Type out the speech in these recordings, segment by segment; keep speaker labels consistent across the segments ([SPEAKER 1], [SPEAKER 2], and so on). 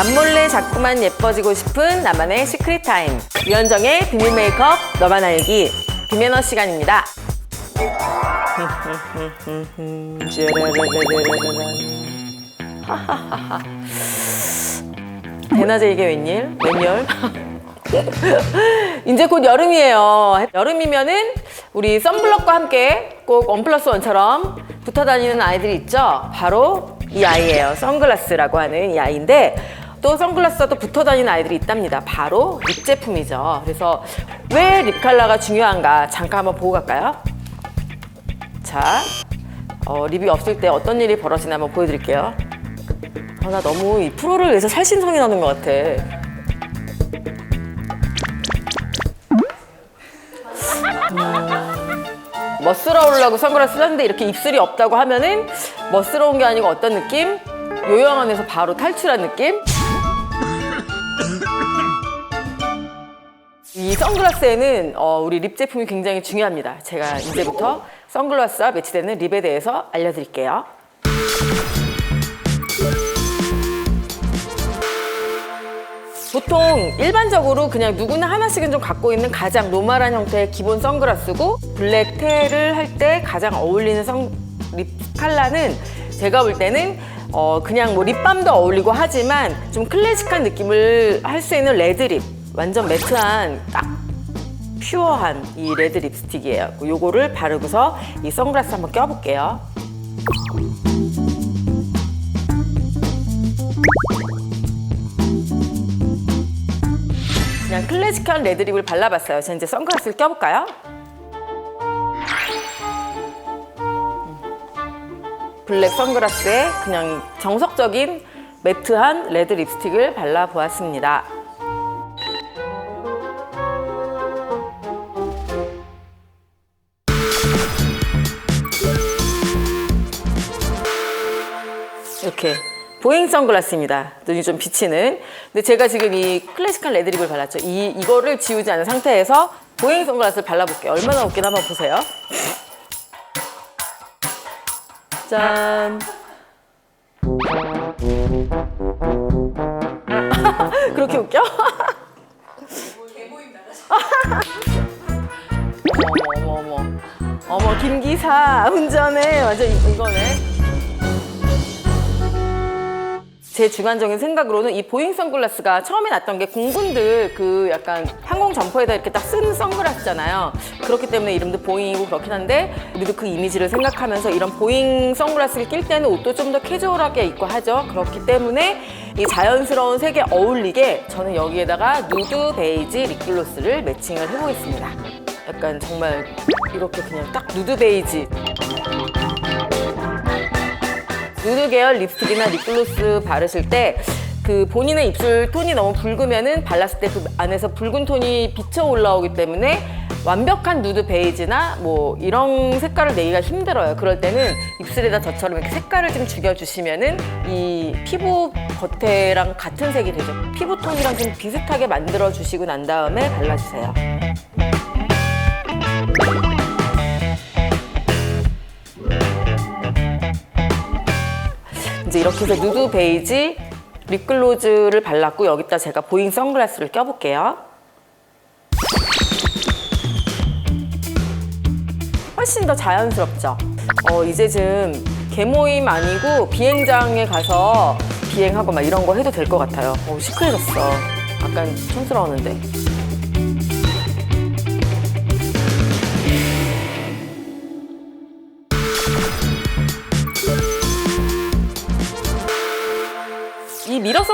[SPEAKER 1] 남몰래 자꾸만 예뻐지고 싶은 나만의 시크릿 타임. 유현정의 비밀 메이크업 너만 알기. 김연어 시간입니다. 대낮에 이게 웬일? 웬열? 이제 곧 여름이에요. 여름이면은 우리 썬블럭과 함께 꼭 원 플러스 원처럼 붙어 다니는 아이들이 있죠. 바로 이 아이예요. 선글라스라고 하는 이 아이인데 또 선글라스와 또 붙어 다니는 아이들이 있답니다. 바로 립 제품이죠. 그래서 왜 립 컬러가 중요한가 잠깐 한번 보고 갈까요? 자, 어, 립이 없을 때 어떤 일이 벌어지나 한번 보여드릴게요. 아, 나 너무 이 프로를 위해서 살신성이 나는 것 같아. 멋스러우려고 선글라스 샀는데 이렇게 입술이 없다고 하면은 멋스러운 게 아니고 어떤 느낌? 요양 안에서 바로 탈출한 느낌? 이 선글라스에는 어, 우리 립 제품이 굉장히 중요합니다. 제가 이제부터 선글라스와 매치되는 립에 대해서 알려드릴게요. 보통 일반적으로 그냥 누구나 하나씩은 좀 갖고 있는 가장 노멀한 형태의 기본 선글라스고 블랙 테를 할 때 가장 어울리는 선, 립 컬러는 제가 볼 때는 어 그냥 뭐 립밤도 어울리고 하지만 좀 클래식한 느낌을 할 수 있는 레드립 완전 매트한 딱 퓨어한 이 레드 립스틱이에요. 요거를 바르고서 이 선글라스 한번 껴볼게요. 그냥 클래식한 레드립을 발라봤어요. 자, 이제 선글라스를 껴볼까요? 음. 블랙 선글라스에 그냥 정석적인 매트한 레드 립스틱을 발라보았습니다. 이렇게 보잉 선글라스입니다. 눈이 좀 비치는. 근데 제가 지금 이 클래식한 레드립을 발랐죠. 이 이거를 지우지 않은 상태에서 보잉 선글라스를 발라볼게요. 얼마나 웃기나 한번 보세요. 짠. 그렇게 웃겨? 어머 어머 어머 어머 김 기사 운전해 완전 이- 이거네. 제 주관적인 생각으로는 이 보잉 선글라스가 처음에 났던 게 공군들 그 약간 항공 점퍼에다 이렇게 딱 쓴 선글라스잖아요. 그렇기 때문에 이름도 보잉이고 그렇긴 한데 우리도 그 이미지를 생각하면서 이런 보잉 선글라스를 낄 때는 옷도 좀 더 캐주얼하게 입고 하죠. 그렇기 때문에 이 자연스러운 색에 어울리게 저는 여기에다가 누드 베이지 립글로스를 매칭을 해보겠습니다. 약간 정말 이렇게 그냥 딱 누드 베이지 누드 계열 립스틱이나 립글로스 바르실 때 그 본인의 입술 톤이 너무 붉으면은 발랐을 때 그 안에서 붉은 톤이 비쳐 올라오기 때문에 완벽한 누드 베이지나 뭐 이런 색깔을 내기가 힘들어요. 그럴 때는 입술에다 저처럼 이렇게 색깔을 좀 죽여주시면은 이 피부 겉에랑 같은 색이 되죠. 피부 톤이랑 좀 비슷하게 만들어 주시고 난 다음에 발라주세요. 이제 이렇게 해서 누드 베이지 립글로즈를 발랐고 여기다 제가 보잉 선글라스를 껴볼게요. 훨씬 더 자연스럽죠? 어, 이제 좀 개모임 아니고 비행장에 가서 비행하고 막 이런 거 해도 될 것 같아요. 어, 시크해졌어. 약간 촌스러웠는데.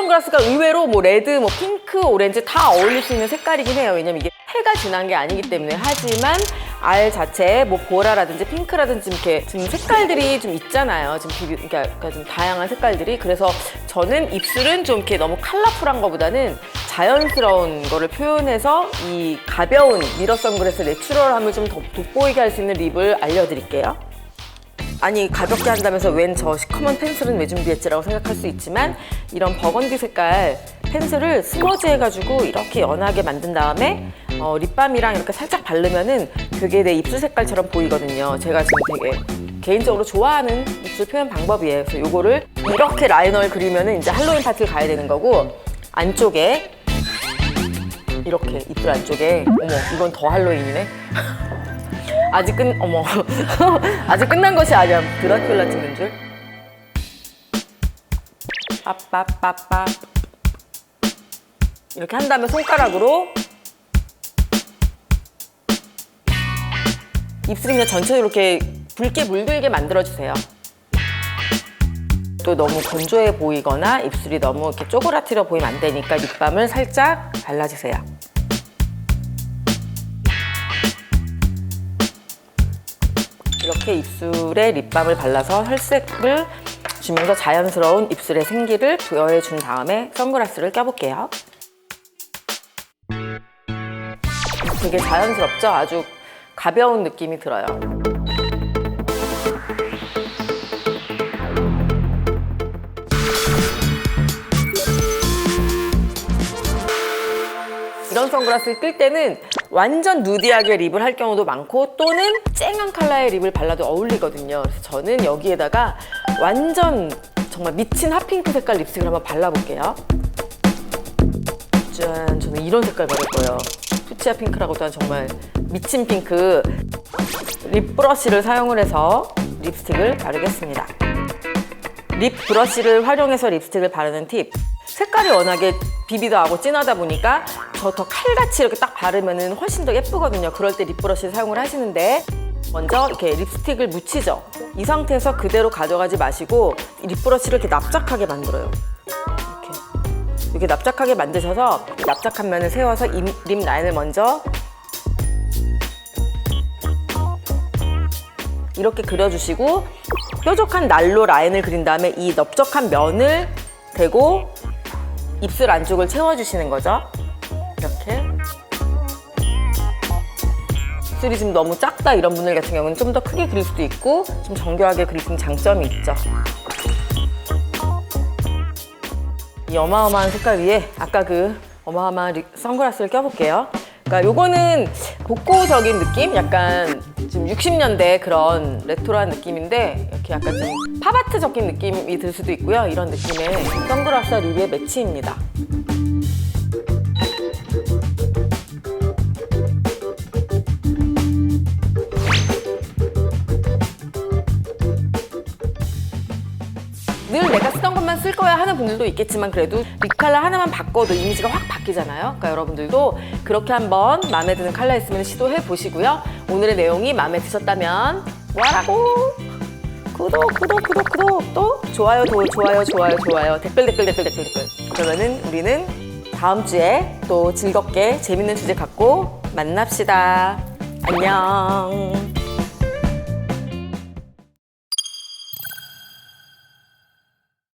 [SPEAKER 1] 선글라스가 의외로 뭐 레드, 뭐 핑크, 오렌지 다 어울릴 수 있는 색깔이긴 해요. 왜냐면 이게 해가 진한 게 아니기 때문에 하지만 알 자체에 뭐 보라라든지 핑크라든지 이렇게 좀 색깔들이 좀 있잖아요. 좀 비비, 그러니까 좀 다양한 색깔들이. 그래서 저는 입술은 좀 이렇게 너무 컬러풀한 것보다는 자연스러운 거를 표현해서 이 가벼운 미러 선글라스 내추럴함을 좀 더 돋보이게 할 수 있는 립을 알려드릴게요. 아니 가볍게 한다면서 웬 저 시커먼 펜슬은 왜 준비했지라고 생각할 수 있지만 이런 버건디 색깔 펜슬을 스머지 해가지고 이렇게 연하게 만든 다음에 어, 립밤이랑 이렇게 살짝 바르면은 되게 내 입술 색깔처럼 보이거든요. 제가 지금 되게 개인적으로 좋아하는 입술 표현 방법이에요. 그래서 요거를 이렇게 라이너를 그리면은 이제 할로윈 파티를 가야 되는 거고 안쪽에 이렇게 입술 안쪽에 어머 이건 더 할로윈이네. 아직 끝 어머 아직 끝난 것이 아니야 드라큘라 찍는 줄. 빠빠빠빠 이렇게 한 다음에 손가락으로 입술이 그냥 전체적으로 이렇게 붉게 물들게 만들어주세요. 또 너무 건조해 보이거나 입술이 너무 이렇게 쪼그라뜨려 보이면 안 되니까 립밤을 살짝 발라주세요. 이렇게 입술에 립밤을 발라서 혈색을 주면서 자연스러운 입술의 생기를 부여해 준 다음에 선글라스를 껴볼게요. 되게 자연스럽죠? 아주 가벼운 느낌이 들어요. 이런 선글라스를 낄 때는 완전 누디하게 립을 할 경우도 많고 또는 쨍한 컬러의 립을 발라도 어울리거든요. 그래서 저는 여기에다가 완전 정말 미친 핫핑크 색깔 립스틱을 한번 발라볼게요. 짠, 저는 이런 색깔 바를 거예요. 푸치아 핑크라고 또한 정말 미친 핑크 립 브러쉬를 사용을 해서 립스틱을 바르겠습니다. 립 브러쉬를 활용해서 립스틱을 바르는 팁. 색깔이 워낙에 비비도 하고 진하다 보니까 저 더 칼같이 이렇게 딱 바르면 훨씬 더 예쁘거든요. 그럴 때 립 브러쉬를 사용을 하시는데 먼저 이렇게 립스틱을 묻히죠. 이 상태에서 그대로 가져가지 마시고 이립 브러쉬를 이렇게 납작하게 만들어요. 이렇게. 이렇게 납작하게 만드셔서 납작한 면을 세워서 입- 립 라인을 먼저 이렇게 그려주시고 뾰족한 날로 라인을 그린 다음에 이 넓적한 면을 대고 입술 안쪽을 채워주시는 거죠. 이렇게. 입술이 지금 너무 작다 이런 분들 같은 경우는 좀 더 크게 그릴 수도 있고 좀 정교하게 그릴 수 있는 장점이 있죠. 이 어마어마한 색깔 위에 아까 그 어마어마한 리- 선글라스를 껴볼게요. 그러니까 요거는 복고적인 느낌? 약간 지금 60년대 그런 레트로한 느낌인데 이렇게 약간 좀 팝아트적인 느낌이 들 수도 있고요. 이런 느낌의 선글라스와 립의 매치입니다. 늘 내가 쓰던 것만 쓸 거야 하는 분들도 있겠지만 그래도 립 컬러 하나만 바꿔도 이미지가 확 바뀌잖아요. 그러니까 여러분들도 그렇게 한번 마음에 드는 컬러 있으면 시도해 보시고요. 오늘의 내용이 마음에 드셨다면 뭐라고? 구독, 구독, 구독, 구독. 또 좋아요, 도, 좋아요, 좋아요, 좋아요. 댓글, 댓글, 댓글, 댓글, 댓글. 그러면은 우리는 다음 주에 또 즐겁게 재밌는 주제 갖고 만납시다. 안녕.